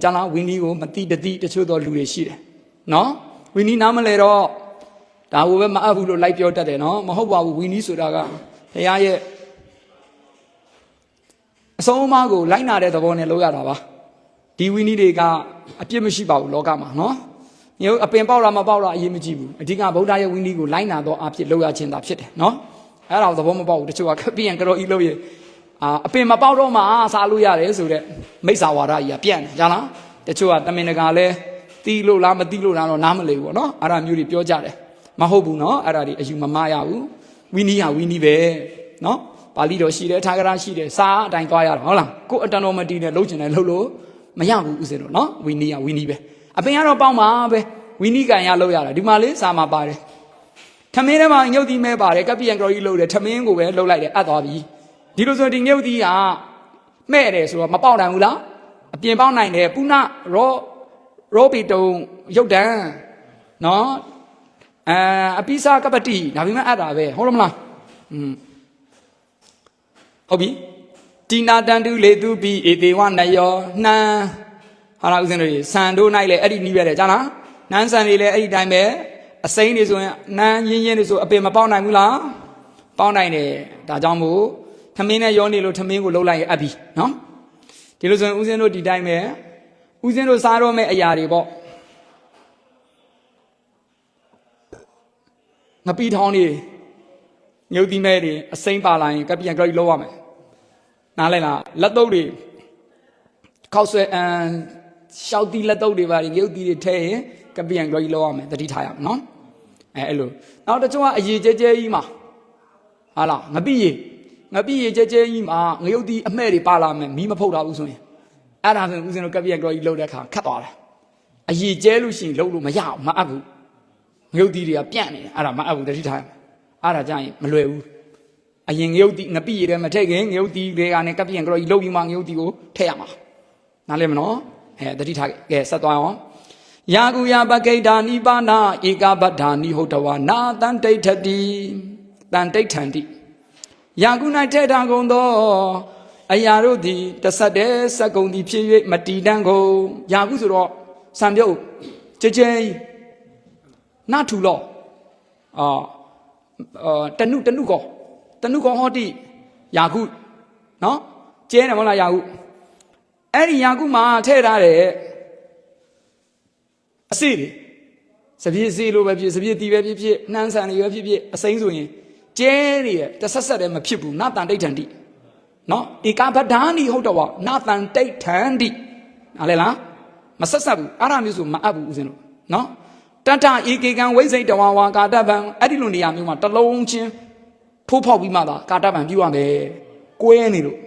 ကျန်လားဝင်းဒီကိုမတိတတိတချို့သောလူတွေရှိတယ်နော်ဝင်းဒီနားမလဲတော့ဒါဘိုပဲမအပ်ဘူးလို့လိုက်ပြောတတ်တယ်နော်မဟုတ်ပါဘူးဝင်းဒီဆိုတာကဘုရားရဲ့အဆုံးအမကိုလိုက်နာတဲ့သဘောနဲ့လုပ်ရတာပါဒီဝင်းဒီတွေကအပြစ်မရှိပါဘူးလောကမှာနော်ညအပင်ပေါက်တာမပေါက်တာအရေးမကြီးဘူးအဓိကဗုဒ္ဓရဲ့ဝင်းဒီကိုလိုက်နာတော့အဖြစ်လုပ်ရခြင်းသာဖြစ်တယ်နော်အဲ့ဒါကိုသဘောမပေါက်ဘူးတချို့ကခပ်ပြန်ကြတော့ဤလို့ရ အာအပင်မပေါက်တော့မှစားလို့ရတယ်ဆိုတဲ့မိစ္ဆာဝါဒကြီးကပြန့်တယ်ကြားလားတချို့ကတမင်တကာလဲတီးလို့လားမတီးလို့လားတော့နားမလည်ဘူးပေါ့နော်အဲ့ဒါမျိုးတွေပြောကြတယ်မဟုတ်ဘူးနော်အဲ့ဒါတွေအယူမမရဘူးဝီနီဟာဝီနီပဲနော်ပါဠိတော်ရှိတယ်ထာဂရရှိတယ်စာအတိုင်းသွားရတာဟုတ်လားကိုယ်အတန်တော်မတီးနဲ့လှုပ်ချင်တယ်လှုပ်လို့မရဘူးဥစဉ်တော့နော်ဝီနီဟာဝီနီပဲအပင်ကတော့ပေါက်မှာပဲဝီနီကန်ရလှုပ်ရတာဒီမှာလေးစာမှာပါတယ်ထမင်းထဲမှာညုတ်သီးမဲပါတယ်ကပ္ပိယံကရောကြီးလှုပ်တယ်ထမင်းကိုပဲလှုပ်လိုက်တယ်အပ်သွားပြီ ဒီလိုဆိုဒီညုတ်သီးကမဲ့တယ်ဆိုတော့မပေါက်နိုင်ဘူးလားအပြင်ပေါက်နိုင်တယ်ပုဏရောရောဘီတုံရုတ်တံနော်အဲအပိစာကပ္ပတိဒါပေမဲ့အပ်တာပဲဟုတ်လားမလားอืมဟုတ်ပြီတိနာတန်တုလေသူပိဧတေဝနယောနှံဟာလားဥစဉ်တို့ဆန်တို့၌လည်းအဲ့ဒီနီးပဲတယ်ကြားလားနန်းဆန်တွေလည်းအဲ့ဒီတိုင်းပဲအစိမ်းတွေဆိုရင်နန်းရင်းရင်းတွေဆိုအပင်မပေါက်နိုင်ဘူးလားပေါက်နိုင်တယ်ဒါကြောင့်မို့ ထမင်းနဲ့ရောနေလို့ထမင်းကိုလှုပ်လိုက်ရင်အပ်ပြီနော်ဒီလိုဆိုရင်ဥစဉ်တို့ဒီတိုင်းပဲဥစဉ်တို့စားတော့မဲ့အရာတွေပေါ့ငပီထောင်းနေညုတ်တိမဲတွေအစိမ်းပါလာရင်ကပြန်ကြိုက်လောက်ရမယ်နားလဲလားလက်တုပ်တွေခောက်ဆွဲအန်ရှောက်တီလက်တုပ်တွေပါညုတ်တီတွေထဲရင်ကပြန်ကြိုက်လောက်ရမယ်တတိထားရမယ်နော်အဲအဲ့လိုနောက်တစ်ချို့ကအရေးကျဲကျဲကြီးမှာဟာလားငပိရေ ငပိရေကျဲကျဲကြီးမှာငရုတ်တီအမှဲ့တွေပါလာမယ်မီးမဖုတ်တာဘူးဆိုရင်အဲ့ဒါဆိုရင်ဦးဇင်းတို့ကပြန်ကြိုက်လောက်တဲ့အခါခတ်သွားတယ်အရေးကျဲလို့ရှိရင်လှုပ်လို့မရအောင်မအပ်ဘူးငရုတ်တီတွေကပြန့်နေတယ်အဲ့ဒါမအပ်ဘူးတတိထားရမယ်အဲ့ဒါကြရင်မလွယ်ဘူးအရင်ငရုတ်တီငပိရတဲ့မထည့်ခင်ငရုတ်တီတွေကနဲ့ကပ်ပြန်ကြတော့လှုပ်ပြီးမှငရုတ်တီကိုထည့်ရမှာနားလည်မနော်အဲတတိထားခဲ့ကဲဆက်သွားအောင်ယာကုယပကိဋ္ဌာနိပါဏဧကဗဒ္ဓာနိဟုတ်တဝနာတန်တိဋ္ဌတိတန်တိဋ္ဌန္တိ ယာကု၌ထဲထားကုန်သောအရာတို့သည်တဆက်တဲ့စက်ကုံသည်ဖြစ်၍မတီတန်းကုန်ယာကုဆိုတော့စံပြုတ်ကြဲကြဲကြီးနာထူလောအာအာတနုတနုကောတနုကောဟောတိယာကုနော်ကျဲတယ်မဟုတ်လားယာကုအဲ့ဒီယာကုမှာထည့်ထားတယ်အစီတွေစပြည့်စီလိုပဲဖြစ်စပြည့်တီပဲဖြစ်ဖြစ်နှမ်းဆန်တွေပဲဖြစ်ဖြစ်အစိမ့်ဆိုရင် ကျဲနေတယ်တဆက်ဆက်တည်းမဖြစ်ဘူးနာတန်တိဋ္ဌံတိနော်ဧကဗဒ္ဓာနိဟုတ်တော့နာတန်တိဋ္ဌံတိနားလဲလားမဆက်ဆက်ဘူးအဲ့ဒါမျိုးဆိုမအပ်ဘူးဦးဇင်းတို့နော်တတဧကေကံဝိစိတ်တဝါဝါကာတပံအဲ့ဒီလိုနေရာမျိုးမှာတလုံးချင်းထိုးဖောက်ပြီးမှသာကာတပံပြုရမယ်။ကိုယ်ရနေလို့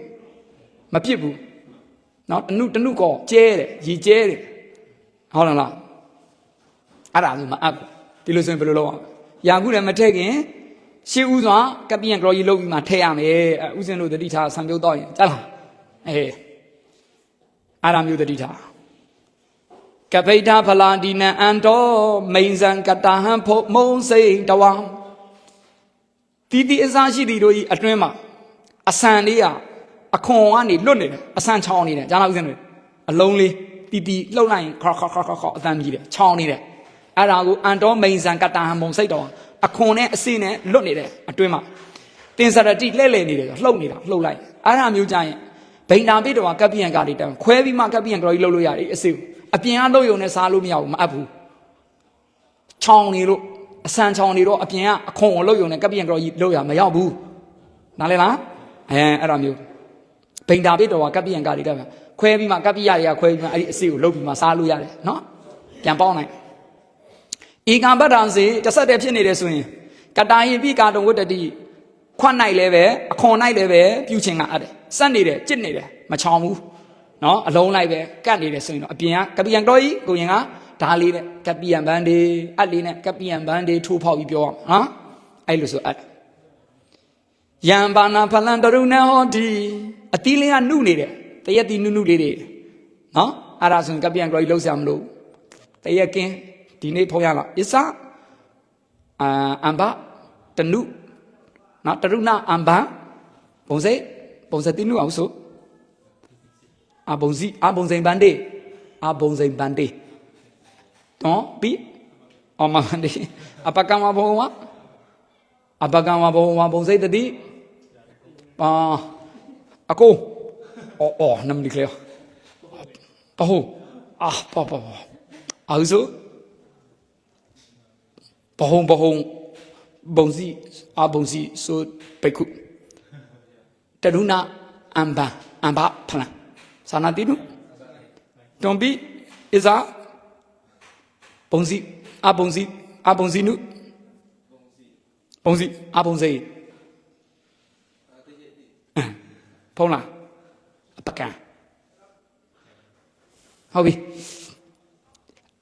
မပြစ်ဘူး။နော်တနုတနုကောကျဲတယ်ရီကျဲတယ်။ဟုတ်လားလား။အဲ့ဒါမျိုးမအပ်ဘူး။ဒီလိုဆိုရင်ဘယ်လိုလုပ်အောင်။ရာခုလည်းမထည့်ခင် ရှေးဥစွာကပီယံကလောကြီးလုပ်ပြီးမှထည့်ရမယ်အဲဥစဉ်တို့တတိထားဆံပြုတ်တော့ရင်တက်လားအေးအဲ့ဒါမျိုးတတိထားကပိဋ္ဌဖလာဒီနံအန်တော်မိန်ဇံကတာဟံဖို့မုံစိန်တဝံတီတီအစားရှိသည်တို့ဤအတွင်းမှာအဆန်လေးကအခွန်ကနေလွတ်နေတယ်အဆန်ချောင်းနေတယ်ကြားလားဦးဇင်းတွေအလုံးလေးတီတီလှုပ်လိုက်ရင်ခါခါခါခါခါအတန်ကြီးတယ်ချောင်းနေတယ်အဲ့ဒါကိုအန်တော်မိန်ဇံကတာဟံမုံစိတ်တော်အခွန်နဲ့အစိနဲ့လွတ်နေတယ်အတွင်းမှာတင်စရတိလှဲ့လှဲ့နေတယ်လှုပ်နေတာလှုပ်လိုက်အဲ့ဒါမျိုးကြရင်ဗိန်နာပိတော်ကပ္ပိယံကလေးတန်ခွဲပြီးမှကပ္ပိယံကလေးလှုပ်လို့ရတယ်အစိကိုအပြင်ကလှုပ်ယုံနဲ့စားလို့မရဘူးမအပ်ဘူးချောင်းနေလို့အဆန်ချောင်းနေတော့အပြင်ကအခွန်ကိုလှုပ်ယုံနဲ့ကပ္ပိယံကြော်ကြီးလှုပ်ရမရောက်ဘူးနားလဲလားအဲအဲ့ဒါမျိုးဗိန်တာပိတော်ကကပ္ပိယံကတွေတက်မှာခွဲပြီးမှကပ္ပိယတွေကခွဲပြီးမှအဲ့ဒီအစီကိုလှုပ်ပြီးမှစားလို့ရတယ်နော်ပြန်ပေါင်းနိုင် ဧကံပတ္တံစေတစ်ဆက်တည်းဖြစ်နေတယ်ဆိုရင်ကတာယိပိကာတုံဝတ္တတိခွတ်နိုင်လည်းပဲအခွန်နိုင်လည်းပဲပြုခြင်းကအပ်တယ်စက်နေတယ်ကြစ်နေတယ်မချောင်ဘူးနော်အလုံးလိုက်ပဲကတ်နေတယ်ဆိုရင်တော့အပြင်ကကပီယံတော်ကြီးကိုရင်ကဓာလေးနဲ့ကပီယံဘန်းဒီအပ်လေးနဲ့ကပီယံဘန်းဒီထိုးဖောက်ပြီးပြောရမှာနော်အဲ့လိုဆိုအပ်ယံဘာနာဖလန်တရုဏဟောဒီအတီးလေးကနုနေတယ်တရက်တီနုနုလေးတွေနော်အဲ့ဒါဆိုရင်ကပီယံတော်ကြီးလှုပ်ရှားမလို့တရက်ကင်း ဒီနေ့ဖော်ရလားအစ္ဆာအာအမ်ဘတနုနော်တရုဏအမ်ဘပုံစိပုံစတိနုအောင်ဆိုအဘုံစီအဘုံစိန်ပန်းတေအဘုံစိန်ပန်တေတော့ပြီးအမန္တေအပကမဘုံဝအပကမဘုံဝဘုံစိတ်တတိပါအကိုအော်အော်နမ်ဒီကလေပဟုအာပပပအာဇု ပဟုပဟုဘုံစီအဘုံစီဆိုပေခုတရုဏအမ်ဘာအမ်ဘာဖလန်စာနာတိနုတွန်ဘီဣဇာဘုံစီအဘုံစီအဘုံစီနုဘုံစီအဘုံစီဖုံးလားအပကံဟုတ်ပြီ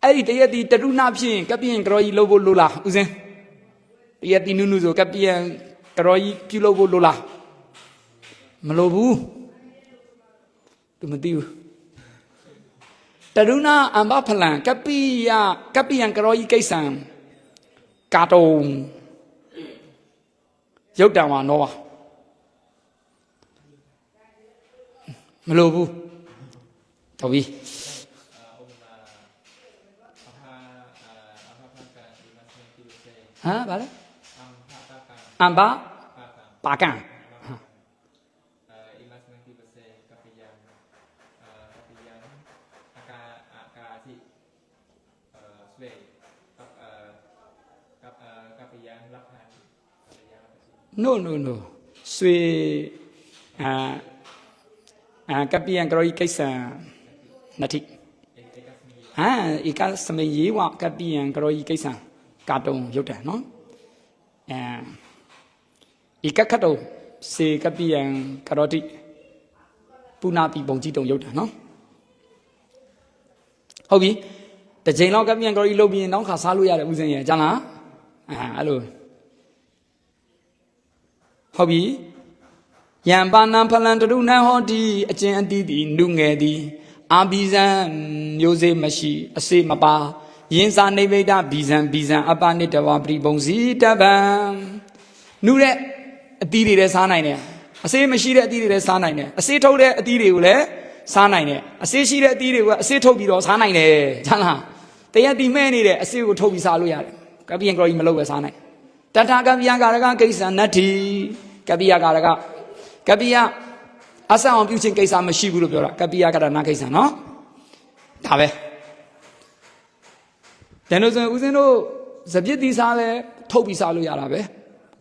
အဲ့ဒီတရက်ဒီတရုဏဖြစ်ရင်ကပ်ပြင်းကရောကြီးလှုပ်ဖို့လိုလားဦးစင်းတရက်ဒီနုနုဆိုကပ်ပြင်းကရောကြီးပြုလုပ်ဖို့လိုလားမလိုဘူးသူမသိဘူးတရုဏအမ္ဘဖလံကပိယကပိယံကရောကြီးကိစ္စံကာတုံရုတ်တံဝါနောပါမလိုဘူးတော်ပြီ ဟမ်ဗါလဲအမ္ဘပါကံ imas 90% kapiyan uh, kapiyan aka akasi uh, sway kap uh, kap uh, kapiyan lakhan kapiyan lakhan no no no ဆွေအာအာကပိယံကရောဤကိစ္စံနတိဟာဧကစမေယေဝကပိယံကရောဤကိစ္စံ ကာတုံရုတ်တယ်နော်အဲဧကခတ်တုံစေကပိယံကရောတိပုနာတိပုံကြီးတုံရုတ်တယ်နော်ဟုတ်ပြီတစ်ချိန်လောက်ကပိယံကရောဤလုပ်ပြီးရင်နောက်ခါစားလို့ရတယ်ဦးစင်ရဲ့ကျန်လားအာအဲ့လိုဟုတ်ပြီယံပါဏံဖလံတရုဏဟောတိအကျဉ်အတိတိနုငယ်သည်အာဘီဇံမျိုးစေ့မရှိ အစေမပါ ယင်းစာနိဗ္ဗိဒဘီဇံဘီဇံအပနိတဝပရိပုံစီတပံနုတဲ့အသီးတွေလည်းစားနိုင်တယ်အစေမရှိတဲ့အသီးတွေလည်းစားနိုင်တယ်အစေထုတ်တဲ့အသီးတွေကိုလည်းစားနိုင်တယ်အစေရှိတဲ့အသီးတွေကိုအစေထုတ်ပြီးတော့စားနိုင်တယ်ချမ်းလားတရက်တီမဲ့နေတဲ့အစေကိုထုတ်ပြီးစားလို့ရတယ်ကပ္ပိယံကရောကြီးမလုပ်ပဲစားနိုင်တထာကပ္ပိယကာရကကိစ္စနတ္ထိကပ္ပိယကာရကကပ္ပိယအဆအောင်ပြုခြင်းကိစ္စမရှိဘူးလို့ပြောတာကပ္ပိယကရဏကိစ္စနော်ဒါပဲ တန်လို့ဆိုရင်ဦးဇင်းတို့ဇပြစ်တီစားလဲထုတ်ပြီးစားလို့ရတာပဲ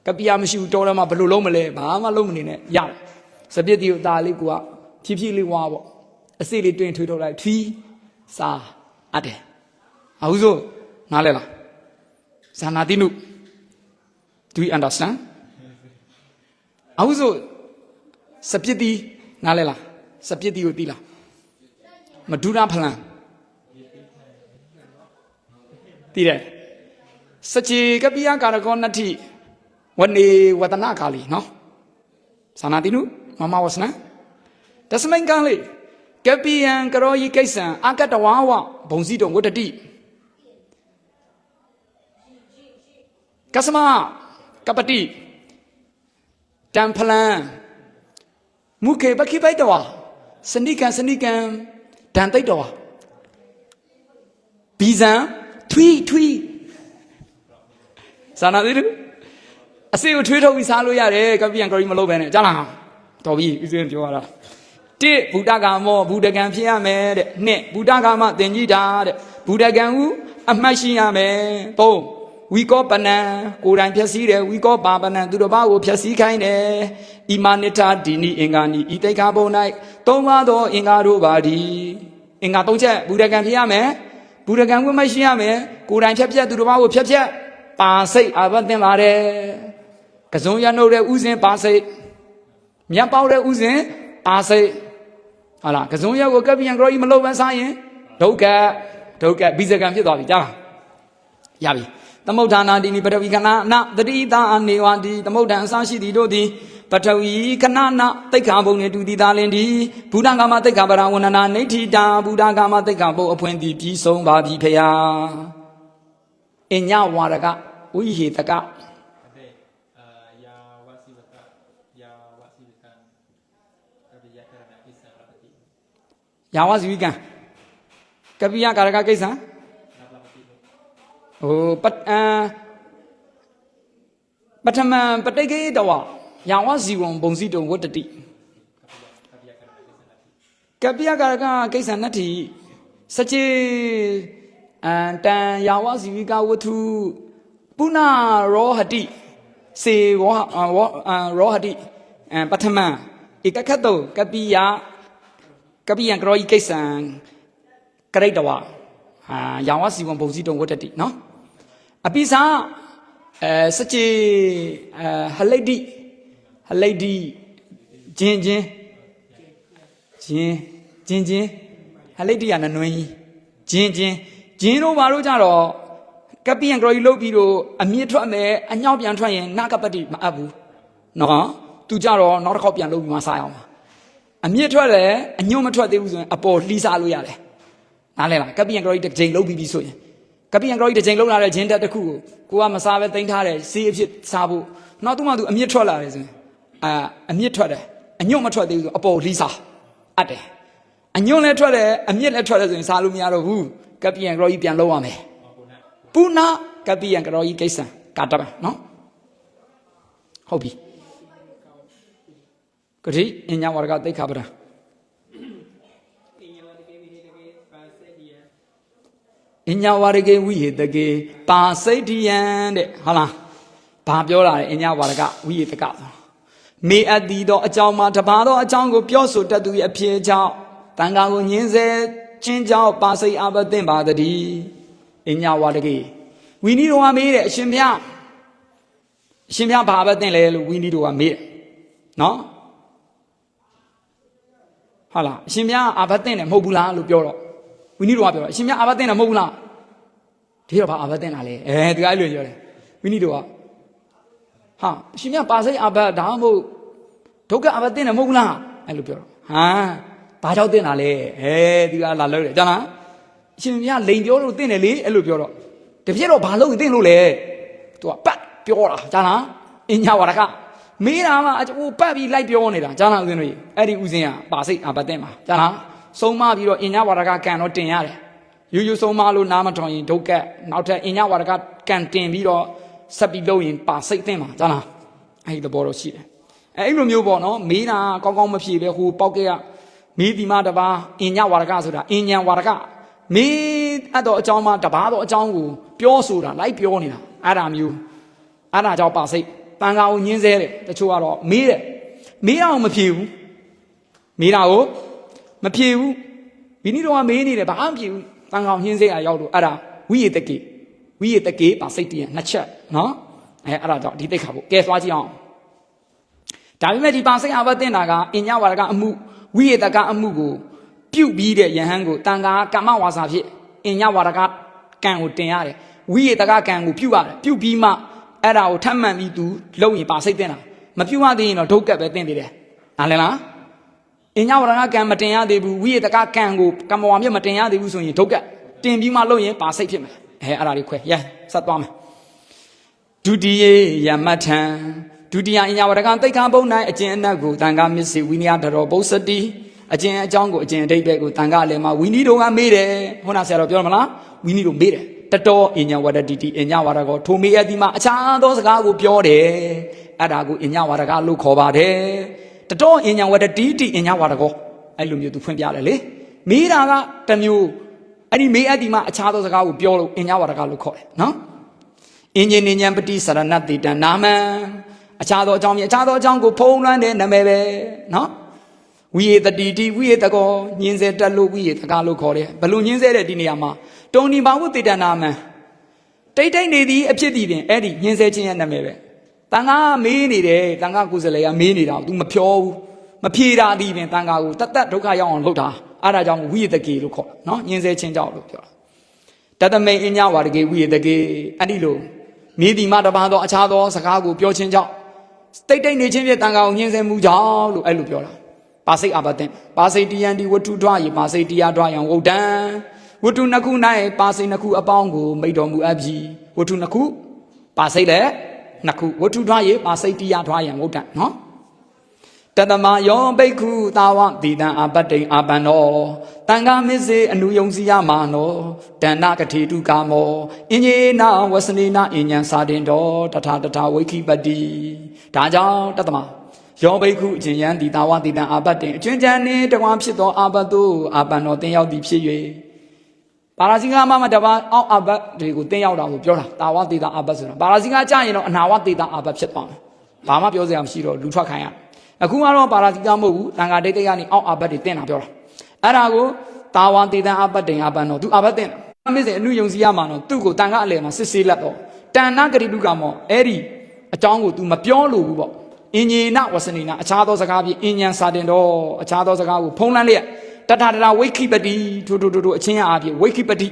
ကပ္ပိယမရှိဘူးတော်တယ်မှာဘယ်လိုလုံးမလဲဘာမှလုံးမနေနဲ့ရတယ်ဇပြစ်တီကိုအသားလေးကိုကဖြည်းဖြည်းလေးဝါပေါ့အစိလေးတွင်ထွေးထုတ်လိုက်ထီးစားအပ်တယ်အခုဆိုနားလဲလားဇာနာတိနု Do you understand? အခုဆိုစပစ်တီနားလဲလားစပစ်တီကိုသိလားမဒူရာဖလန် သိတယ်စချေကပိယကာရကောနတ္ထိဝနေဝတနာကာလီနော်သာနာတိနုမမဝစနတစမိန်ကံလေကပိယံကရောဤကိစ္စံအကတဝါဝဘုံစီတုံဝတ္တတိကစမကပတိတံဖလံမုခေပခိပိုက်တော်စနိကံစနိကံဒံတိတ်တော်ဘီဇံ ထွီထွီစာနာသေးတယ်အစေကိုထွေးထုတ်ပြီးစားလို့ရတယ်ကပိယံကရီမလုပ်ပဲနဲ့ကြားလားတော်ပြီဥစဉ်ပြောရတာတစ်ဘုဒ္ဓဂါမောဘုဒ္ဓကံဖြစ်ရမယ်တဲ့နှစ်ဘုဒ္ဓဂါမသင်ကြီးတာတဲ့ဘုဒ္ဓကံဟုအမှတ်ရှိရမယ်သုံးဝီကောပနံကိုယ်တိုင်ဖြည့်စည်းတယ်ဝီကောပါပနံသူတစ်ပါးကိုဖြည့်စည်းခိုင်းတယ်ဣမနိထာဒီနိအင်္ဂာနိဤတိတ်ခါဘုံ၌သုံးပါးသောအင်္ဂါတို့ပါသည်အင်္ဂါသုံးချက်ဘုဒ္ဓကံဖြစ်ရမယ် ဘုဒ္ဓကံဝိမရှိရမယ်ကိုယ်တိုင်ဖြည့်ဖြည့်သူတစ်ပါးကိုဖြည့်ဖြည့်ပါစိတ်အာဘတ်တင်ပါတယ်ကစုံရနှုတ်တဲ့ဥစဉ်ပါစိတ်မြတ်ပေါက်တဲ့ဥစဉ်ပါစိတ်ဟာလားကစုံရက်ကိုကပ်ပြန်ကြရောကြီးမလုပ်ဘဲစားရင်ဒုက္ခဒုက္ခဘိဇကံဖြစ်သွားပြီကြားလားရပြီသမုဋ္ဌာနာတိနိပထဝီခဏနတတိတာအနေဝတိသမုဋ္ဌံအစရှိသည်တို့သည် ပထဝီခဏနာတိတ်ခါဘုံနေတူသည်သာလင်ဒီဘုဒ္ဓကာမတိတ်ခါပရဝဏနာနေထိတာဘုဒ္ဓကာမတိတ်ခါဘုံအဖွင့်သည်ပြီးဆုံးပါပြီဖရာအညဝါရကဝိဟေတကယာဝစီဝိကံကပိယကာရကကိစ္စဟိုပထမပဋိကိတဝါ ယံဝဇီဝံဘုံစီတုံဝတ္တတိကပိယကာရကကိစ္စနတ္တိစကြေအန္တံယံဝဇီဝိကဝတ္ထုပုဏ္ဏရောဟတိစေဝဝရောဟတိပထမဧကခတောကပိယကပိယံကရောဤကိစ္စံကရိတဝဟာယံဝစီဝံဘုံစီတုံဝတ္တတိနော်အပိစာအဲစကြေဟလိတိ ဟလိတ်တိဂျင်းဂျင်းဂျင်းဂျင်းဂျင်းဟလိတ်တိကနနွင်းကြီးဂျင်းဂျင်းဂျင်းတို့ဘာလို့ကြတော့ကပ္ပိယံကရောကြီးလုတ်ပြီးတော့အမြင့်ထွက်မယ်အညောက်ပြန်ထွက်ရင်နာကပတ္တိမအပ်ဘူးနော်သူကြတော့နောက်တစ်ခေါက်ပြန်လုတ်ပြီးမှစားရအောင်ပါအမြင့်ထွက်တယ်အညွန့်မထွက်သေးဘူးဆိုရင်အပေါ်လှီးစားလို့ရတယ်နားလဲလားကပ္ပိယံကရောကြီးတစ်ကြိမ်လုတ်ပြီးပြီဆိုရင်ကပ္ပိယံကရောကြီးတစ်ကြိမ်လုတ်လာတဲ့ဂျင်းတက်တစ်ခုကိုကိုကမစားပဲတင်ထားတယ်စီးအဖြစ်စားဖို့နောက်သူမှသူအမြင့်ထွက်လာတယ်ဆိုရင် အာအမြင့်ထွက်တယ်အညွန့်မထွက်သေးဘူးဆိုအပေါ်လီစာအပ်တယ်အညွန့်လည်းထွက်တယ်အမြင့်လည်းထွက်တယ်ဆိုရင်စားလို့မရတော့ဘူးကပီယံကရောကြီးပြန်လောက်ရမယ်ပူနာကပီယံကရောကြီးကိစ္စကာတပါနော်ဟုတ်ပြီကတိအညာဝရကတိတ်ခါပရာအညာဝရကေဝိဟေတကေပါစိတ်တိယံတဲ့ဟုတ်လားဘာပြောတာလဲအညာဝရကဝိဟေတကဆို မေအပ်တီသောအကြောင်းမှာတပါသောအကြောင်းကိုပြောဆိုတတ်သူရဲ့အဖြစ်ကြောင့်တန်ခါကိုညင်းစေချင်းကြောင့်ပါစိတ်အဘသင့်ပါတည်းအညာဝရကေဝိနည်းတော်ကမေးတယ်အရှင်ဘုရားအရှင်ဘုရားဘာဘသင့်လဲလို့ဝိနည်းတော်ကမေးတယ်နော်ဟုတ်လားအရှင်ဘုရားအာဘသင့်တယ်မဟုတ်ဘူးလားလို့ပြောတော့ဝိနည်းတော်ကပြောတာအရှင်မြတ်အာဘသိန်းတာမဟုတ်ဘူးလားဒီတော့ဘာအာဘသိန်းတာလဲအဲဒီကအဲ့လိုပြောတယ်ဝိနည်းတော်က ဟာအရှင်မြတ်ပါစိတ်အာဘဒါမှမဟုတ်ဒုက္ခအာဘသိန်းတာမဟုတ်ဘူးလားအဲ့လိုပြောတော့ဟာဘာကြောင့်သိန်းတာလဲအဲဒီကလာလို့တယ်ကြားလားအရှင်မြတ်လိန်ပြောလို့သိန်းတယ်လေအဲ့လိုပြောတော့တပြည့်တော့ဘာလို့သိန်းလို့လဲသူကပတ်ပြောတာကြားလားအညာဝရကမေးတာမှအဟိုပတ်ပြီးလိုက်ပြောနေတာကြားလားဦးဇင်းတို့အဲ့ဒီဦးဇင်းကပါစိတ်အာဘသိန်းပါကြားလားဆုံးမပြီးတော့အင်ညဝါဒကကံတော့တင်ရတယ်ယူယူဆုံးမလို့နားမထောင်ရင်ဒုက္ခနောက်ထပ်အင်ညဝါဒကကံတင်ပြီးတော့ ဆက်ပြီးလုပ်ရင်ပါစိတ်သိမ့်ပါကြားလားအဲ့ဒီသဘောတော့ရှိတယ်အဲ့အဲ့လိုမျိုးပေါ့နော်မေးတာကောင်းကောင်းမဖြေပဲဟိုပေါက်ကဲကမေးဒီမတပါအင်ညဝါဒကဆိုတာအင်ညံဝါဒကမေးအပ်တော့အကြောင်းမှတပါတော့အကြောင်းကိုပြောဆိုတာလိုက်ပြောနေတာအဲ့ဒါမျိုးအဲ့ဒါကြောင့်ပါစိတ်တန်ခါကိုညင်းဆဲတယ်တချို့ကတော့မေးတယ်မေးအောင်မဖြေဘူးမေးတာကိုမဖြေဘူးဒီနေ့တော့မေးနေတယ်ဘာမှမဖြေဘူးတန်ကောင်ဟင်းစေးအရောက်တော့အဲ့ဒါဝိရတကေ ဝိရတကေပါစိတ်တည်းနှစ်ချက်နော်အဲအဲ့ဒါတော့ဒီတိတ်ခါဖို့ကဲသွားကြည့်အောင်ဒါပေမဲ့ဒီပါစိတ်အဘတ်တင်တာကအင်ညဝါဒကအမှုဝိရတကအမှုကိုပြုတ်ပြီးတဲ့ယဟန်ကိုတန်ခါကမ္မဝါစာဖြစ်အင်ညဝါဒကကံကိုတင်ရတယ်ဝိရတကကံကိုပြုတ်ရတယ်ပြုတ်ပြီးမှအဲ့ဒါကိုထပ်မှန်ပြီးသူလုံရင်ပါစိတ်တင်တာမပြုတ်ရသေးရင်တော့ဒုက္ကပဲတင်သေးတယ်နားလည်လားအင်ညဝရဏကံမတင်ရသေးဘူးဝိရတကကံကိုကမ္မဝါမြတ်မတင်ရသေးဘူးဆိုရင်ဒုက္ကတင်ပြီးမှလုပ်ရင်ပါစိတ်ဖြစ်မယ် အဲအဲ့ဒါလေးခွဲရဲဆက်သွားမယ်ဒုတိယယမထံဒုတိယအင်ညဝရကံတိတ်ခါဘုံ၌အကျင့်အနက်ကိုတန်ခါမစ္စည်းဝိနည်းတတော်ဘုစတိအကျင့်အကြောင်းကိုအကျင့်အတိတ်ပဲကိုတန်ခါလည်းမှာဝိနည်းတော်ကမေးတယ်ဟောနာဆရာတော်ပြောရမလားဝိနည်းတော်မေးတယ်တတော်အင်ညဝရတိတိအင်ညဝရကောထိုမေးအပ်ဒီမှာအခြားသောစကားကိုပြောတယ်အဲ့ဒါကိုအင်ညဝရကလို့ခေါ်ပါတယ်တတော်အင်ညာဝတ္တတိတိအင်ညာဝါဒကောအဲ့လိုမျိုးသူဖွင့်ပြတယ်လေမေးတာကတစ်မျိုး အဲ့ဒီမေးအပ်ဒီမှာအခြားသောစကားကိုပြောလို့အင်ညာဝါဒကလို့ခေါ်တယ်နော်အင်ဂျင်နဉ္ပတိစရဏတိတနာမံအခြားသောအကြောင်းမြေအခြားသောအကြောင်းကိုဖုံးလွှမ်းတဲ့နာမည်ပဲနော်ဝိယေတတိတိဝိယေတကောညင်းစေတက်လို့ဝိယေတကာလို့ခေါ်တယ်ဘလို့ညင်းစေတဲ့ဒီနေရာမှာတုံဒီဘာဝတိတနာမံတိတ်တိတ်နေသည်အဖြစ်တည်တင်အဲ့ဒီညင်းစေခြင်းရဲ့နာမည်ပဲတန်ခါမေးနေတယ်တန်ခါကိုယ်စလဲကမေးနေတာ तू မဖြောဘူးမဖြေတာဒီပင်တန်ခါကိုတတ်တတ်ဒုက္ခရောက်အောင်လုပ်တာ အဲ့ဒါကြောင့်ဝိရတကေလို့ခေါ်တာနော်ညင်စေချင်းကြောက်လို့ပြောတာတတမေအညဝါဒကေဝိရတကေအဲ့ဒီလိုမေးဒီမတပါသောအခြားသောစကားကိုပြောချင်းကြောင့်တိတ်တိတ်နေချင်းဖြင့်တန်ခါကိုညင်စေမှုကြောင့်လို့အဲ့လိုပြောတာပါစိတ်အဘတင်ပါစိတ်တယံဒီဝတ္ထုထွားရေပါစိတ်တရားထွားရန်ဝုတ်တံဝတ္ထုနှစ်ခု၌ပါစိတ်နှစ်ခုအပေါင်းကိုမိတ်တော်မူအပ်ပြီဝတ္ထုနှစ်ခုပါစိတ်လည်းနှစ်ခုဝတ္ထုထွားရေပါစိတ်တရားထွားရန်ဝုဒ္ဒနော် တတမယောဘိက္ခုသာဝတိတံအပတ္တိအာပန္နောတန်ခါမစ္စေအနုယုံစီယမာနောတဏ္ဏကတိတုကာမောအင်ညေနာဝစနေနာအဉ္ဉံစာတင်တော်တထတထဝိခိပတိဒါကြောင့်တတမယောဘိက္ခုအကျဉ်ယံတိသာဝတိတံအပတ္တိအကျွင်းချန်နှင့်တကွာဖြစ်သောအာပတ္တုအာပန္နောတင်ရောက်သည်ဖြစ်၍ပါရာဇိကမမတပါအောက်အဘတ်တွေကိုတင်ရောက်တာကိုပြောတာတာဝတိတာအဘတ်ဆိုတာပါရာဇိကကြာရင်တော့အနာဝတိတာအဘတ်ဖြစ်သွားမယ်ဘာမှပြောစရာမရှိတော့လူထွက်ခိုင်းရ အခုကတော့ပါရာဇိကမဟုတ်ဘူးတန်ခါဒိတ်တိတ်ကနေအောက်အဘတ်တွေတင်တာပြောတာအဲ့ဒါကိုတာဝတိတာအဘတ်တင်အဘတ်တော့သူအဘတ်တင်တာမင်းစင်အနုယုံစီရမှာတော့သူ့ကိုတန်ခါအလယ်မှာစစ်ဆေးလက်တော့တဏ္ဏဂရိတုကမောအဲ့ဒီအကြောင်းကို तू မပြောလို့ဘူးပေါ့အင်ញေနဝစနေနအခြားသောစကားဖြင့်အင်ញံစာတင်တော့အခြားသောစကားကိုဖုံးလန်းလျက်တထတထဝိခိပတိထိုထိုထိုထိုအချင်းအားဖြင့်ဝိခိပတိ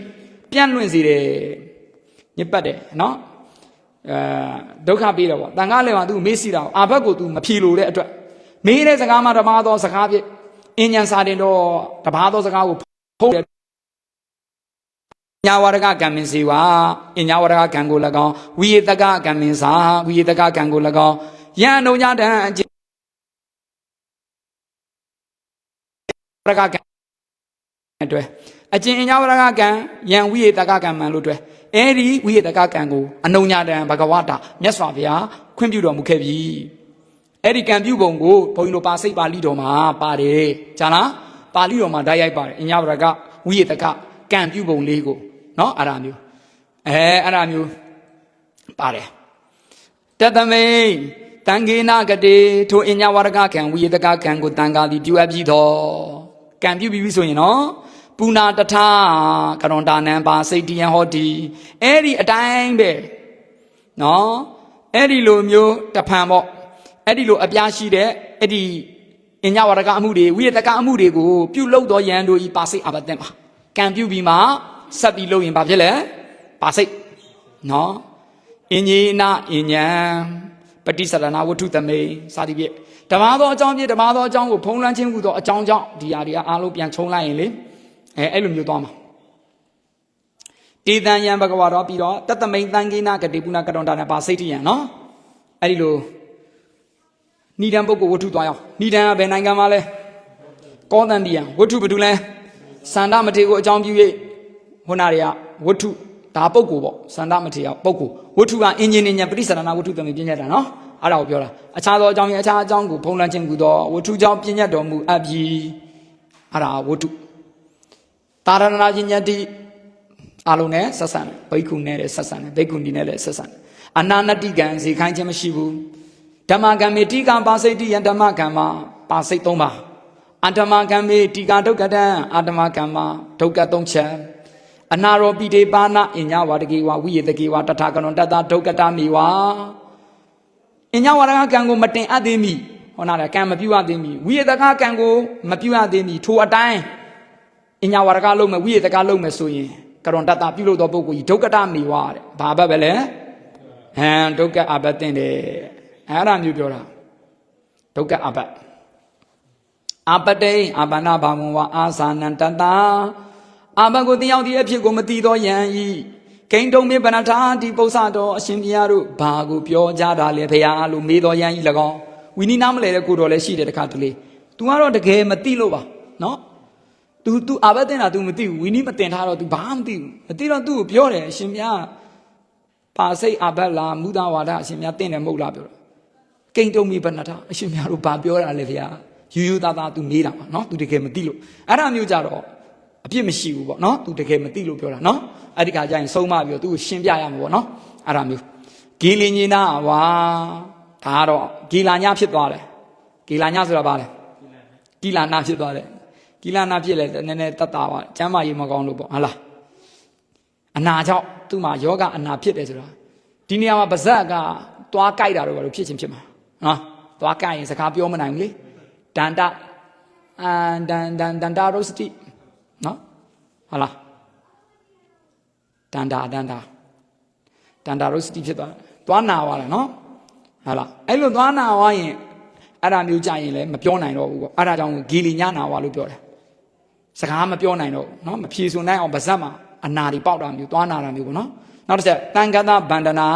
ပြန့်လွင့်စေတယ်ညစ်ပတ်တယ်နော်အဲဒုက္ခပေးတယ်ပေါ့တန်ခါလည်းမှာ तू မေးစီတာအာဘတ်ကို तू မဖြေလို့တဲ့အတွက် မေးတဲ့စကားမှတပါးသောစကားဖြင့်အင်ញံစာတင်တော့တပါးသောစကားကိုဖုံးတယ်ညာဝရကကံမင်းစီဝါအညာဝရကကံကို၎င်းဝိယတကကံမင်းစာဝိယတကကံကို၎င်းယံအနုညတံအကျင့်ဝရကကံအတွက်အကျင့်အညာဝရကကံယံဝိယတကကံမှန်လို့အတွက်အဲ့ဒီဝိယတကကံကိုအနုညတံဘဂဝတာမြတ်စွာဘုရားခွင့်ပြုတော်မူခဲ့ပြီ အဲ့ဒီကံပြုပုံကိုဘုန်းကြီးတို့ပါစိတ်ပါဠိတော်မှာပါတယ်ဂျာလားပါဠိတော်မှာဓာတ်ရိုက်ပါတယ်အညာဝရကဝိယတကကံပြုပုံလေးကိုနော်အဲ့ဒါမျိုးအဲအဲ့ဒါမျိုးပါတယ်တတမိန်တန်ခေနာကတိထိုအညာဝရကကံဝိယတကကံကိုတန်ကားသည်ပြုအပ်ပြီးတော့ကံပြုပြီးပြီဆိုရင်နော်ပူနာတထကရွန်တာနံပါစိတ်တယံဟောတိအဲ့ဒီအတိုင်းပဲနော်အဲ့ဒီလိုမျိုးတဖန်ပေါ့ အဲ့ဒီလိုအပြားရှိတဲ့အဲ့ဒီအညာဝရကအမှုတွေဝိယတကအမှုတွေကိုပြုလုပ်တော်ရန်တို့ဤပါစိတ်အဘတဲ့မှာကံပြုပြီးမှဆက်ပြီးလုပ်ရင်ဘာဖြစ်လဲပါစိတ်နော်အင်ကြီးနာအင်ညာပฏิစရဏဝတ္ထုသမိန်စာတိပြည့်ဓမ္မသောအကြောင်းပြည့်ဓမ္မသောအကြောင်းကိုဖုံးလွှမ်းခြင်းဟူသောအကြောင်းကြောင့်ဒီဟာတွေကအားလုံးပြန်ချုံလိုက်ရင်လေအဲအဲ့လိုမျိုးသွားမှာတေတံယံဘဂဝါတော်ပြီးတော့တတမိန်တန်ကိနာကတိပုဏကတောတာနဲ့ပါစိတ်တယံနော်အဲ့ဒီလို ဏိဒံပုဂ္ဂိုလ်ဝတ္ထုသွားရောက်ဏိဒံကဘယ်နိုင်ငံမှာလဲကောသန္တိယံဝတ္ထုဘယ်သူလဲစန္ဒမထေကိုအကြောင်းပြု၍ဟိုနာတွေကဝတ္ထုဒါပုဂ္ဂိုလ်ပေါ့စန္ဒမထေကပုဂ္ဂိုလ်ဝတ္ထုကအင်ဂျင်နီယာပရိသရဏဝတ္ထုတမေပြညတ်တာနော်အဲ့ဒါကိုပြောတာအခြားသောအကြောင်းရအခြားအကြောင်းကိုဖုံးလွှမ်းခြင်းကူသောဝတ္ထုကြောင့်ပြညတ်တော်မူအပ်ပြီအဲ့ဒါဝတ္ထုတာရဏနာခြင်းညတ်တိအလုံးနဲ့ဆက်ဆံတယ်ဘိက္ခုနဲ့လည်းဆက်ဆံတယ်ဘိက္ခုနီနဲ့လည်းဆက်ဆံတယ်အနာနတိကံဇေခိုင်းခြင်းမရှိဘူး ဓမ္မကံမေတိကံပါစိတ်တိယဓမ္မကံမှာပါစိတ်၃ပါးအတ္တမကံမေတိကာဒုက္ကတံအတ္တမကံမှာဒုက္ကသုံးချက်အနာရောပိတေပါဏအညဝါတကေဝဝိယေတကေဝတထာကနွန်တတဒုက္ကတမေဝအညဝါရကကံကိုမတင်အပ်သေးမီဟောနာကံမပြုတ်အပ်သေးမီဝိယေတကကံကိုမပြုတ်အပ်သေးမီထိုအတိုင်းအညဝါရကလုံးမဲ့ဝိယေတကလုံးမဲ့ဆိုရင်ကရွန်တတပြုလို့တော့ပုဂ္ဂိုလ်ကြီးဒုက္ကတမေဝတဲ့ဘာဘတ်ပဲလဲဟမ်ဒုက္ကအဘတ်တင်တယ် အဲ့ဒါမျိုးပြောတာဒုက္ကအဘတ်အပတိအပနာဘာဝံဝအာသာနန္တတာအဘကိုတရားဒီအဖြစ်ကိုမတိသောယံဤဂိန်တုံမေပဏထာဒီပု္ပ္ပာတော်အရှင်ဘုရားတို့ဘာကိုပြောကြတာလဲဘုရားလို့မေးတော်ယံဤ၎င်းဝီနီနာမလဲတဲ့ကိုတော်လည်းရှိတယ်တခါတလေ तू ကတော့တကယ်မသိလို့ပါနော် तू तू အဘတင်တာ तू မသိဘူးဝီနီမတင်ထားတော့ तू ဘာမှမသိဘူးမသိတော့ तू ကိုပြောတယ်အရှင်ဘုရားပါစိတ်အဘတ်လားမူဒဝါဒအရှင်ဘုရားတင်တယ်မဟုတ်လားပြောတော့ ဂိန်တုံမေပဏထာအရှင်ဘုရားတို့ဘာပြောတာလဲဘုရားယူယူသားသား तू မေးတာပါနော် तू တကယ်မသိလို့အဲ့ဒါမျိုးကြတော့အပြစ်မရှိဘူးပေါ့နော် तू တကယ်မသိလို့ပြောတာနော်အဲ့ဒီခါကျရင်ဆုံးမပြီးတော့ तू ကိုရှင်းပြရမှာပေါ့နော်အဲ့ဒါမျိုးဂီလင်ညနာဝါဒါကတော့ဂီလာညဖြစ်သွားတယ်ဂီလာညဆိုတာဘာလဲဂီလာနာဖြစ်သွားတယ်ဂီလာနာဖြစ်လဲနည်းနည်းတတ်တာပါကျမ်းမာရေးမကောင်းလို့ပေါ့ဟုတ်လားအနာကြောင့်သူ့မှာယောဂအနာဖြစ်တယ်ဆိုတာဒီနေရာမှာပါဇက်ကသွားကြိုက်တာတော့ဘာလို့ဖြစ်ချင်းဖြစ်မှာ နော်သွားကြိုက်ရင်စကားပြောမနိုင်ဘူးလေဒန္တအန်ဒန်ဒန်ဒန္တာရောစတိနော်ဟုတ်လားဒန္တာဒန္တာဒန္တာရောစတိဖြစ်သွားသွားနာသွားတယ်နော်ဟုတ်လားအဲ့လိုသွားနာသွားရင်အဲ့ဒါမျိုးကြရင်လည်းမပြောနိုင်တော့ဘူးပေါ့အဲ့ဒါကြောင့်ဂီလီညနာဝါလို့ပြောတယ်စကားမပြောနိုင်တော့ဘူးနော်မဖြေဆိုနိုင်အောင်ဗဇက်မှာအနာတွေပေါက်တာမျိုးသွားနာတာမျိုးပေါ့နော်နောက်တစ်ချက်တန်ကတဗန္ဒနာ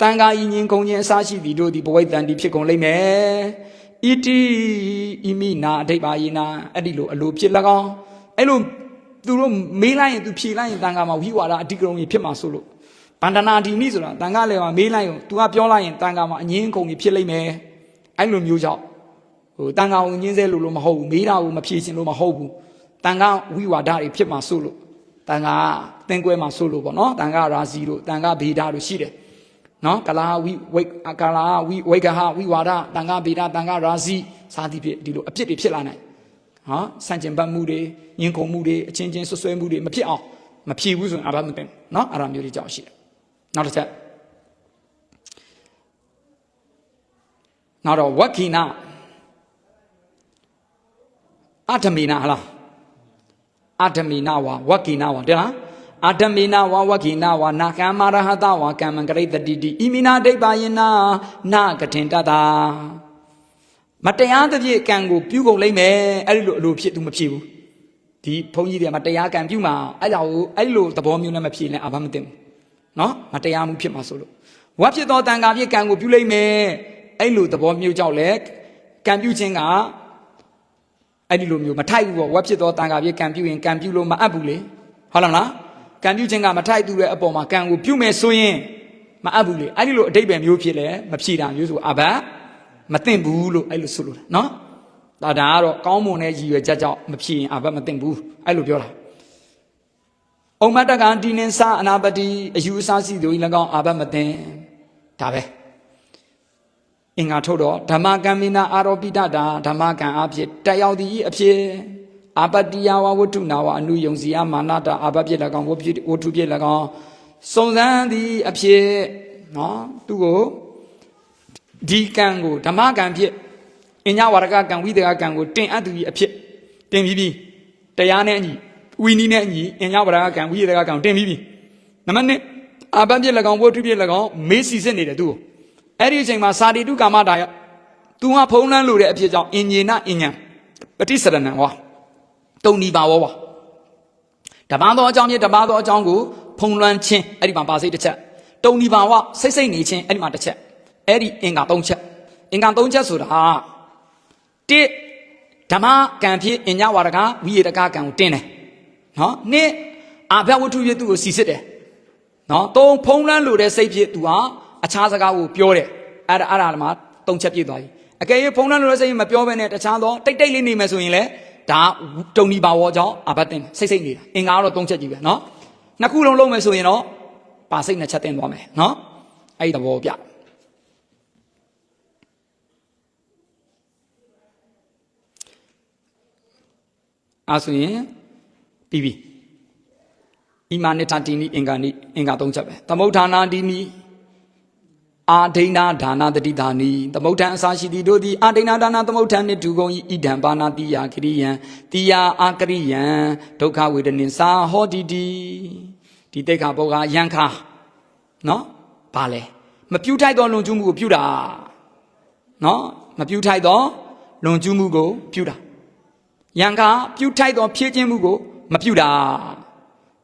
တန်ခါဤငင်ကုန်ခြင်းအစရှိသည်တို့သည်ဘဝိတ္တန်ဒီဖြစ်ကုန်လိမ့်မယ်ဣတိဣမိနာအထိပ္ပါယေနာအဲ့ဒီလိုအလိုဖြစ်၎င်းအဲ့လိုသူတို့မေးလိုက်ရင်သူဖြေလိုက်ရင်တန်ခါမှာဝိဝါဒအဓိကရုဏ်ကြီးဖြစ်မှာဆိုလို့ဗန္ဒနာဒီမိဆိုတာတန်ခါလည်းမှာမေးလိုက်ရင် तू ကပြောလိုက်ရင်တန်ခါမှာအငင်းခုန်ကြီးဖြစ်လိမ့်မယ်အဲ့လိုမျိုးကြောင့်ဟိုတန်ခါကိုငင်းစဲလို့လို့မဟုတ်ဘူးမေးတာကိုမဖြေချင်လို့မဟုတ်ဘူးတန်ခါဝိဝါဒတွေဖြစ်မှာဆိုလို့တန်ခါသင်ကွဲမှာဆိုလို့ပေါ့နော်တန်ခါရာဇီတို့တန်ခါဗေဒတို့ရှိတယ် နော်ကလာဝိဝိကလာဝိဝိကဟဝိဝါဒတန်ခါဗေဒတန်ခါရာဇီစာတိဖြစ်ဒီလိုအပြစ်တွေဖြစ်လာနိုင်ဟောစန့်ကျင်ဘတ်မှုတွေညင်ခုန်မှုတွေအချင်းချင်းဆွဆွဲမှုတွေမဖြစ်အောင်မဖြေဘူးဆိုရင်အဘမသိဘူးနော်အဲ့ဒါမျိုးတွေကြောက်ရှိတယ်နောက်တစ်ချက်နောက်တော့ဝက်ခိနာအထမေနာဟလားအထမေနာဝါဝက်ခိနာဝါတဲ့လား အထမေနာဝါဝက်ခိနာဝါနာကမ္မရဟတဝါကမ္မံကရိတတိတိဣမိနာဒိဗ္ဗယနာနာကထင်တတာမတရားသဖြင့်ကံကိုပြုကုန်လိမ့်မယ်အဲ့ဒီလိုအလိုဖြစ်သူမဖြစ်ဘူးဒီဘုန်းကြီးတွေကမတရားကံပြုမှာအဲ့ဒါကိုအဲ့လိုသဘောမျိုးနဲ့မဖြစ်ရင်အဘမသိဘူးနော်မတရားမှုဖြစ်မှာဆိုလို့ဝတ်ဖြစ်သောတန်ခါဖြင့်ကံကိုပြုလိမ့်မယ်အဲ့လိုသဘောမျိုးကြောင့်လေကံပြုခြင်းကအဲ့ဒီလိုမျိုးမထိုက်ဘူးပေါ့ဝက်ဖြစ်သောတန်ခါပြေကံပြုရင်ကံပြုလို့မအပ်ဘူးလေဟုတ်လားမလား ကံပြုခြင်းကမထိုက်သူတဲ့အပေါ်မှာကံကိုပြုမယ်ဆိုရင်မအပ်ဘူးလေအဲ့ဒီလိုအတိတ်ပဲမျိုးဖြစ်လေမဖြေတာမျိုးဆိုအဘမသိမ့်ဘူးလို့အဲ့လိုဆိုလို့နော်ဒါဒါကတော့ကောင်းမွန်တဲ့ရည်ရွယ်ချက်ကြောင့်မဖြေရင်အဘမသိမ့်ဘူးအဲ့လိုပြောတာအုံမတ္တကံဒီနင်းစာအနာပတိအယူအဆစီတို့ဤ၎င်းအဘမသိမ့်ဒါပဲအင်္ဂါထုတ်တော့ဓမ္မကံမိနာအာရောပိတတာဓမ္မကံအဖြစ်တက်ရောက်သည်အဖြစ် အာပတ္တိယဝဝတ္ထုနာဝအနုယုံစီအမာနတာအာပပြစ်၎င်းဝပြစ်ဝတ္ထုပြစ်၎င်းစုံစမ်းသည်အဖြစ်နော်သူကိုဒီကံကိုဓမ္မကံဖြစ်အညဝရကကံဝိသေကကံကိုတင်အပ်သူကြီးအဖြစ်တင်ပြီးပြီတရားနဲ့အညီဝီနီနဲ့အညီအညဝရကကံဝိသေကကံတင်ပြီးပြီနံပါတ်1အာပပြစ်၎င်းဝတ္ထုပြစ်၎င်းမေးစီစစ်နေတယ်သူ့ကိုအဲ့ဒီအချိန်မှာစာတိတုကာမတာယသူကဖုံးလန်းလို့တဲ့အဖြစ်ကြောင့်အင်ဂျင်နာအင်ညာပฏิစရဏံဟော တုံဒီပါဝောပါတပါးသောအကြောင်းဖြင့်တပါးသောအကြောင်းကိုဖုံးလွှမ်းခြင်းအဲ့ဒီမှာပါစိတ်တစ်ချက်တုံဒီပါဝစိတ်စိတ်နေခြင်းအဲ့ဒီမှာတစ်ချက်အဲ့ဒီအင်္ဂါ၃ချက်အင်္ဂါ၃ချက်ဆိုတာတိဓမ္မကံဖြစ်အညဝရကဝိရတကကံကိုတင်းတယ်နော်နှစ်အာဘဝတ္ထုဖြစ်သူကိုစီစစ်တယ်နော်သုံးဖုံးလန်းလို့တဲ့စိတ်ဖြစ်သူဟာအခြားစကားကိုပြောတယ်အဲ့ဒါအဲ့ဒါမှသုံးချက်ပြည့်သွားပြီအကယ်၍ဖုံးလန်းလို့တဲ့စိတ်မပြောဘဲနဲ့တခြားသောတိတ်တိတ်လေးနေမယ်ဆိုရင်လေ ဒါတုံဒီပါဝေါကြောင့်အဘတ်တင်စိတ်စိတ်နေတာအင်္ဂါကတော့သုံးချက်ကြီးပဲနော်နှစ်ခုလုံးလုံးမယ်ဆိုရင်တော့ပါစိတ်နှစ်ချက်တင်သွားမယ်နော်အဲ့ဒီသဘောပြအဲ့ဆိုရင်ပြီးပြီဣမာနိထတိနိအင်္ဂါနိအင်္ဂါသုံးချက်ပဲသမုဋ္ဌာနာတိနိ အာဒိဏဒါနာတတိဒါနိသမုဋ္ဌံအစာရှိသည်တို့သည်အာဒိဏဒါနာသမုဋ္ဌံနှင့်ဒုကုံဤဣဒံပါဏတိယခရိယံတိယအာကရိယံဒုက္ခဝေဒနိသာဟောတိတိဒီတိတ်ခါဘောကယံခါနော်ဘာလဲမပြုတ်ထိုက်သောလွန်ကျူးမှုကိုပြုတာနော်မပြုတ်ထိုက်သောလွန်ကျူးမှုကိုပြုတာယံခါပြုတ်ထိုက်သောဖြည့်ခြင်းမှုကိုမပြုတာ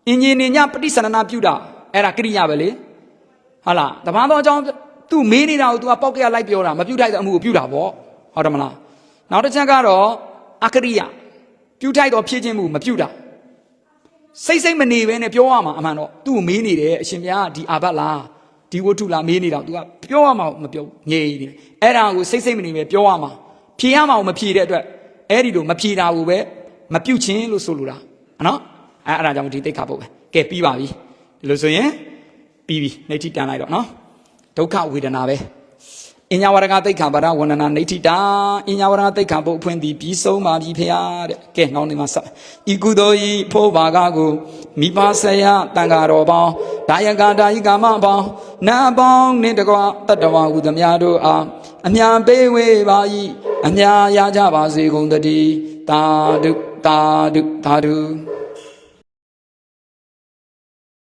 အင်ဂျင်နေညပฏิစရဏပြုတာအဲ့ဒါကရိယာပဲလေဟုတ်လားတပန်းတော့အကြောင်း သူမေးနေတာကို तू ကပောက်ကရလိုက်ပြောတာမပြုတ်ထိုက်တဲ့အမှုကိုပြုတာပေါ့ဟုတ်တယ်မလားနောက်တစ်ချက်ကတော့အကရိယာပြုတ်ထိုက်တော့ဖြည့်ခြင်းမှုမပြုတာစိတ်စိတ်မနေဘဲနဲ့ပြောရမှာအမှန်တော့သူ့ကိုမေးနေတယ်အရှင်ဘုရားကဒီအာဘတ်လားဒီဝတ္ထုလားမေးနေတာ तू ကပြောရမှာမပြောဘူးငြိမ်နေတယ်အဲ့ဒါကိုစိတ်စိတ်မနေပဲပြောရမှာဖြေရမှာကိုမဖြေတဲ့အတွက်အဲ့ဒီလိုမဖြေတာကိုပဲမပြုတ်ခြင်းလို့ဆိုလိုတာနော်အဲအဲ့ဒါကြောင့်ဒီတိတ်ခါပုတ်ပဲကဲပြီးပါပြီဒီလိုဆိုရင်ပြီးပြီနေတိတန်လိုက်တော့နော် ဒုက္ခဝေဒနာပဲအညာဝရကတိတ်ခါပါရဝန္ဒနာနေတိတာအညာဝရကတိတ်ခါပုတ်အဖွင့်သည်ပြီးဆုံးပါပြီဖေရတဲ့ကဲနောက်နေမှာဆက်ဤကုသိုလ်ဤဖိုးဘာကကိုမိဘဆရာတန်ဃာတော်ပေါင်းဒါယကဒါယိကာမပေါင်းနာပေါင်းနှင့်တကွာတတ္တဝဟုသမျှတို့အားအမြပေးဝေပါ၏အမြရကြပါစေကုန်တည်းတာဒုတာဒုတာဒု